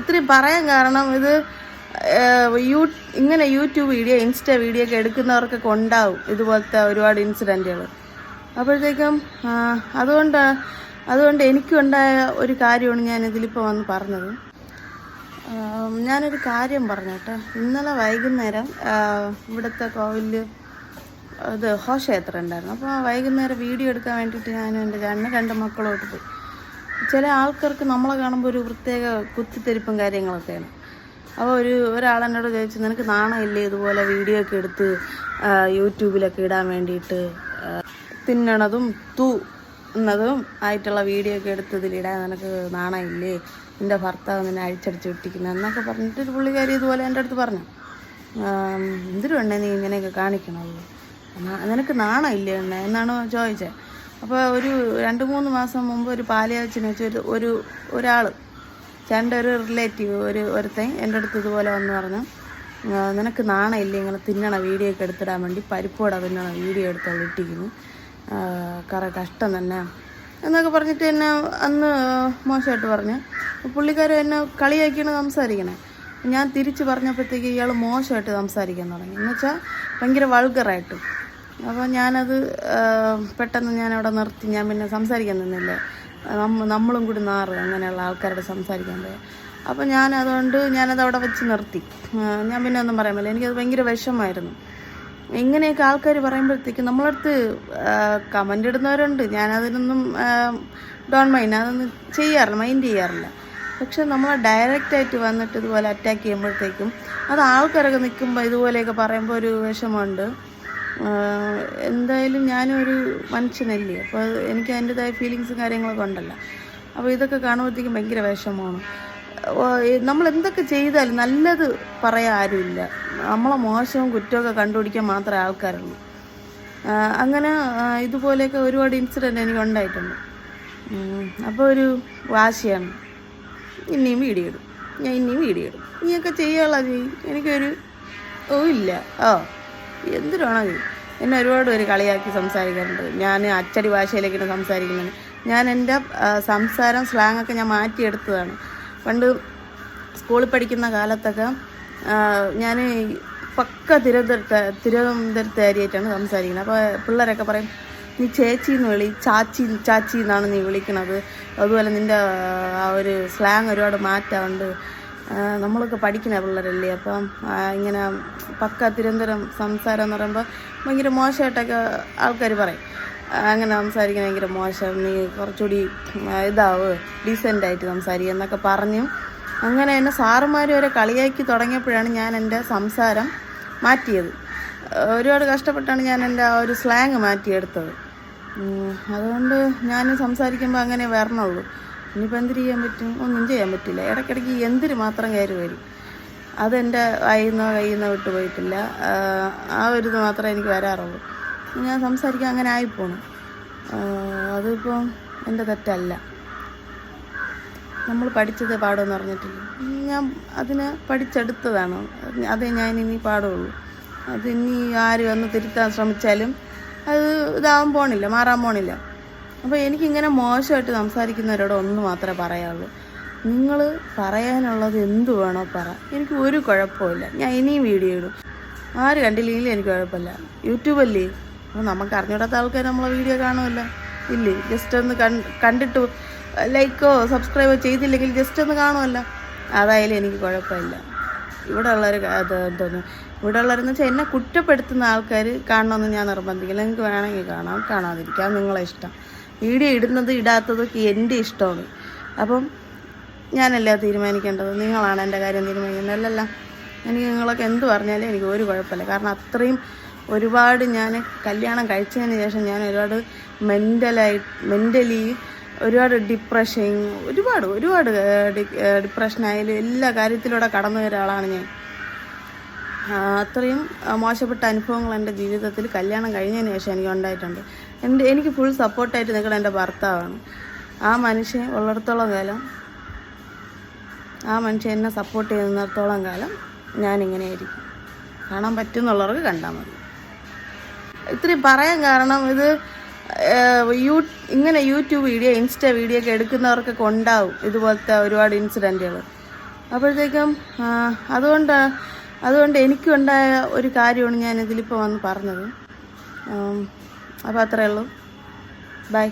ഇത്രയും പറയാൻ കാരണം ഇത് യൂ ഇങ്ങനെ യൂട്യൂബ് വീഡിയോ ഇൻസ്റ്റ വീഡിയോ ഒക്കെ എടുക്കുന്നവർക്കൊക്കെ ഉണ്ടാവും ഇതുപോലത്തെ ഒരുപാട് ഇൻസിഡന്റുകൾ. അപ്പോഴത്തേക്കും അതുകൊണ്ട് അതുകൊണ്ട് എനിക്കുണ്ടായ ഒരു കാര്യമാണ് ഞാൻ ഇതിലിപ്പോൾ വന്ന് പറഞ്ഞത്. ഞാനൊരു കാര്യം പറഞ്ഞു പറഞ്ഞോട്ടെ ഇന്നലെ വൈകുന്നേരം ഇവിടുത്തെ കോവിലിൽ ഇത് ഹോഷയാത്ര ഉണ്ടായിരുന്നു. അപ്പോൾ വൈകുന്നേരം വീഡിയോ എടുക്കാൻ വേണ്ടിയിട്ട് ഞാൻ എന്റെ രണ്ട് രണ്ട് മക്കളോട്ട് പോയി. ചില ആൾക്കാർക്ക് നമ്മളെ കാണുമ്പോൾ ഒരു പ്രത്യേക കുത്തിത്തെരിപ്പും കാര്യങ്ങളൊക്കെയാണ്. അപ്പോൾ ഒരു ഒരാളെന്നോട് ചോദിച്ചു നിനക്ക് നാണമില്ലേ ഇതുപോലെ വീഡിയോ ഒക്കെ എടുത്ത് യൂട്യൂബിലൊക്കെ ഇടാൻ വേണ്ടിയിട്ട്? തിന്നണതും തൂ എന്നതും ആയിട്ടുള്ള വീഡിയോ ഒക്കെ എടുത്ത് ഇതിലിടാൻ നിനക്ക് നാണമില്ലേ? നിന്റെ ഭർത്താവ് നിന്നെ അഴിച്ചടിച്ച് വിട്ടിക്കുന്നത് എന്നൊക്കെ പറഞ്ഞിട്ട് ഒരു പുള്ളിക്കാരി ഇതുപോലെ എന്റെ അടുത്ത് പറഞ്ഞു. എന്തിനു വേണ്ടേ നീ ഇങ്ങനെയൊക്കെ കാണിക്കണത്? നിനക്ക് നാണമില്ലേ എണ്ണ എന്നാണ് ചോദിച്ചത്. അപ്പോൾ ഒരു രണ്ട് മൂന്ന് മാസം മുമ്പ് ഒരു പാലിയാച്ചിനെ വെച്ച് ഒരു ഒരു ഒരാൾ ചേട്ടന്റെ ഒരു റിലേറ്റീവ് ഒരു ഒരുത്തൻ എന്റെ അടുത്ത് ഇതുപോലെ വന്ന് പറഞ്ഞു "ആ, നിനക്ക് നാണമില്ലേ ഇങ്ങനെ തിന്നണ വീഡിയോ ഒക്കെ എടുത്തിടാൻ വേണ്ടി പരിപ്പോട തിന്നണ വീഡിയോ എടുത്ത് അവൾ ഇട്ടിക്കുന്നു കറ കഷ്ടം തന്നെ. എന്നൊക്കെ പറഞ്ഞിട്ട് എന്നെ അന്ന് മോശമായിട്ട് പറഞ്ഞു. പുള്ളിക്കാരൻ എന്നെ കളിയാക്കിയാണ് സംസാരിക്കണേ. ഞാൻ തിരിച്ച് പറഞ്ഞപ്പോഴത്തേക്ക് ഇയാൾ മോശമായിട്ട് സംസാരിക്കാൻ തുടങ്ങി. എന്നുവെച്ചാൽ ഭയങ്കര വൾഗറായിട്ട് അപ്പോൾ ഞാനത് പെട്ടെന്ന് ഞാൻ അവിടെ നിർത്തി. ഞാൻ പിന്നെ സംസാരിക്കാൻ നിന്നില്ല. നമ്മ നമ്മളും കൂടി നാറ് അങ്ങനെയുള്ള ആൾക്കാരോട് സംസാരിക്കാൻ പോയി. അപ്പോൾ ഞാൻ അതുകൊണ്ട് ഞാനത് അവിടെ വെച്ച് നിർത്തി. ഞാൻ പിന്നെ ഒന്നും പറയാൻ പറ്റില്ല എനിക്കത് ഭയങ്കര വിഷമായിരുന്നു ഇങ്ങനെയൊക്കെ ആൾക്കാർ പറയുമ്പോഴത്തേക്ക് നമ്മളടുത്ത് കമന്റ് ഇടുന്നവരുണ്ട്. ഞാനതിനൊന്നും ഡോൺ മൈൻഡ് അതൊന്നും ചെയ്യാറില്ല മൈൻഡ് ചെയ്യാറില്ല. പക്ഷെ നമ്മൾ ഡയറക്റ്റായിട്ട് വന്നിട്ട് ഇതുപോലെ അറ്റാക്ക് ചെയ്യുമ്പോഴത്തേക്കും അത് ആൾക്കാരൊക്കെ നിൽക്കുമ്പോൾ ഇതുപോലെയൊക്കെ പറയുമ്പോൾ ഒരു വിഷമമുണ്ട്. എന്തായാലും ഞാനൊരു മനുഷ്യനല്ലേ അപ്പോൾ എനിക്ക് അതിന്റെതായ ഫീലിങ്സും കാര്യങ്ങളൊക്കെ ഉണ്ടല്ലോ. അപ്പോൾ ഇതൊക്കെ കാണുമ്പോഴത്തേക്കും ഭയങ്കര വിഷമമാണ്. നമ്മൾ എന്തൊക്കെ ചെയ്താലും നല്ലത് പറയാൻ ആരുമില്ല. നമ്മളെ മോശവും കുറ്റമൊക്കെ കണ്ടുപിടിക്കാൻ മാത്രമേ ആൾക്കാരുള്ളൂ. അങ്ങനെ ഇതുപോലെയൊക്കെ ഒരുപാട് ഇൻസിഡന്റ് എനിക്ക് ഉണ്ടായിട്ടുണ്ട്. അപ്പോൾ ഒരു വാശിയാണ്. ഇനിയും വീഡിയോ ഇടും. ഞാൻ ഇനിയും വീഡിയോ ഇടും. നീയൊക്കെ ചെയ്യാനുള്ള ചെയ്യും എനിക്കൊരു ഓ ഇല്ല. ഓ എന്തിനാണോ ചെയ്യും. എന്നെ ഒരുപാട് പേര് കളിയാക്കി സംസാരിക്കാറുണ്ട്. ഞാൻ അച്ചടി ഭാഷയിലേക്കിട്ട് സംസാരിക്കുന്നത് ഞാൻ എന്റെ സംസാരം സ്ലാങ്ങൊക്കെ ഞാൻ മാറ്റിയെടുത്തതാണ്. പണ്ട് സ്കൂളിൽ പഠിക്കുന്ന കാലത്തൊക്കെ ഞാൻ പക്ക തിരുവനന്തപുരത്ത് തിരുവനന്തപുരത്തുകാരിയായിട്ടാണ് സംസാരിക്കുന്നത്. അപ്പോൾ പിള്ളേരൊക്കെ പറയും നീ ചേച്ചി എന്ന് വിളി ചാച്ചി ചാച്ചി എന്നാണ് നീ വിളിക്കണത്. അതുപോലെ നിന്റെ ആ ഒരു സ്ലാങ് ഒരുപാട് മാറ്റമുണ്ട്. നമ്മളൊക്കെ പഠിക്കുന്ന പിള്ളേരല്ലേ? അപ്പം ഇങ്ങനെ പക്ക തിരുവനന്തപുരം സംസാരം എന്ന് പറയുമ്പോൾ ഭയങ്കര മോശമായിട്ടൊക്കെ ആൾക്കാർ പറയും. അങ്ങനെ സംസാരിക്കാൻ ഭയങ്കര മോശം. നീ കുറച്ചുകൂടി ഇതാവ് ഡീസെന്റായിട്ട് സംസാരിക്കുക എന്നൊക്കെ പറഞ്ഞു. അങ്ങനെ എന്നെ സാറുമാർ വരെ കളിയാക്കി തുടങ്ങിയപ്പോഴാണ് ഞാൻ എന്റെ സംസാരം മാറ്റിയത്. ഒരുപാട് കഷ്ടപ്പെട്ടാണ് ഞാൻ എന്റെ ആ ഒരു സ്ലാങ് മാറ്റിയെടുത്തത്. അതുകൊണ്ട് ഞാൻ സംസാരിക്കുമ്പോൾ അങ്ങനെ വരണുള്ളൂ. ഇനിയിപ്പോൾ എന്ത് ചെയ്യാൻ പറ്റും? ഒന്നും ചെയ്യാൻ പറ്റില്ല. ഇടയ്ക്കിടയ്ക്ക് എന്തിന് മാത്രം കയറി വരും. അതെന്റെ വായിന്നോ കയ്യിൽ വിട്ടു പോയിട്ടില്ല. ആ, ഒരു ഇത് മാത്രമേ എനിക്ക് വരാറുള്ളൂ. ഞാൻ സംസാരിക്കാൻ അങ്ങനെ ആയിപ്പോണു. അതിപ്പം എന്റെ തെറ്റല്ല. നമ്മൾ പഠിച്ചത് പാടുമെന്ന് പറഞ്ഞിട്ടില്ല? ഞാൻ അതിനെ പഠിച്ചെടുത്തതാണ്. അതേ ഞാൻ ഇനി പാടുള്ളൂ. അത് ഇനി ആര് വന്ന് തിരുത്താൻ ശ്രമിച്ചാലും അത് ഇതാവാൻ പോണില്ല മാറാൻ പോണില്ല. അപ്പോൾ എനിക്കിങ്ങനെ മോശമായിട്ട് സംസാരിക്കുന്നവരോട് ഒന്ന് മാത്രമേ പറയാവുള്ളൂ. നിങ്ങൾ പറയാനുള്ളത് എന്തു വേണോ പറ. എനിക്ക് ഒരു കുഴപ്പമില്ല. ഞാൻ ഇനിയും വീഡിയോ ഇടും. ആര് കണ്ടില്ലെങ്കിലും എനിക്ക് കുഴപ്പമില്ല. യൂട്യൂബല്ലേ അപ്പോൾ നമുക്ക് അറിഞ്ഞൂടാത്ത ആൾക്കാർ നമ്മളെ വീഡിയോ കാണുമല്ലോ. ഇല്ലേ? ജസ്റ്റ് ഒന്ന് കണ്ടിട്ട് ലൈക്കോ സബ്സ്ക്രൈബോ ചെയ്തില്ലെങ്കിൽ ജസ്റ്റ് ഒന്ന് കാണുമല്ലോ. അതായാലും എനിക്ക് കുഴപ്പമില്ല. ഇവിടെ ഉള്ളവർ അത് എന്തോന്നു? ഇവിടെ ഉള്ളവരെന്ന് വെച്ചാൽ എന്നെ കുറ്റപ്പെടുത്തുന്ന ആൾക്കാർ കാണണമെന്ന് ഞാൻ നിർബന്ധിക്കില്ല. നിങ്ങൾക്ക് വേണമെങ്കിൽ കാണാം. കാണാതിരിക്കാം. നിങ്ങളെ ഇഷ്ടം. വീഡിയോ ഇടുന്നത് ഇടാത്തതൊക്കെ എന്റെ ഇഷ്ടമാണ്. അപ്പം ഞാനല്ല തീരുമാനിക്കേണ്ടത്? നിങ്ങളാണ് എന്റെ കാര്യം തീരുമാനിക്കുന്നത് അല്ലല്ല എനിക്ക് നിങ്ങളൊക്കെ എന്ത് പറഞ്ഞാലും എനിക്ക് ഒരു കുഴപ്പമില്ല. കാരണം അത്രയും ഒരുപാട് ഞാൻ കല്യാണം കഴിച്ചതിന് ശേഷം ഞാൻ ഒരുപാട് മെന്റലായി മെന്റലി ഒരുപാട് ഡിപ്രഷൻ ഒരുപാട് ഒരുപാട് ഡിപ്രഷനായാലും എല്ലാ കാര്യത്തിലൂടെ കടന്നു വരുന്ന ആളാണ് ഞാൻ. അത്രയും മോശപ്പെട്ട അനുഭവങ്ങൾ എന്റെ ജീവിതത്തിൽ കല്യാണം കഴിഞ്ഞതിന് ശേഷം എനിക്ക് ഉണ്ടായിട്ടുണ്ട്. എന്റെ എനിക്ക് ഫുൾ സപ്പോർട്ടായിട്ട് നിൽക്കുന്ന എന്റെ ഭർത്താവാണ്. ആ മനുഷ്യൻ ഉള്ളിടത്തോളം കാലം ആ മനുഷ്യൻ എന്നെ സപ്പോർട്ട് ചെയ്യുന്നിടത്തോളം കാലം ഞാനിങ്ങനെ ആയിരിക്കും. കാണാൻ പറ്റുന്നുള്ളവർക്ക് കണ്ടാൽ മതി. ഇത്രയും പറയാൻ കാരണം ഇത് യൂ ഇങ്ങനെ യൂട്യൂബ് വീഡിയോ ഇൻസ്റ്റ വീഡിയോ ഒക്കെ എടുക്കുന്നവർക്കൊക്കെ ഉണ്ടാവും ഇതുപോലത്തെ ഒരുപാട് ഇൻസിഡന്റുകൾ അപ്പോഴത്തേക്കും അതുകൊണ്ട് അതുകൊണ്ട് എനിക്കുണ്ടായ ഒരു കാര്യമാണ് ഞാൻ ഇതിലിപ്പോൾ വന്ന് പറഞ്ഞത്. അപ്പോൾ അത്രയേ ഉള്ളൂ. ബൈ.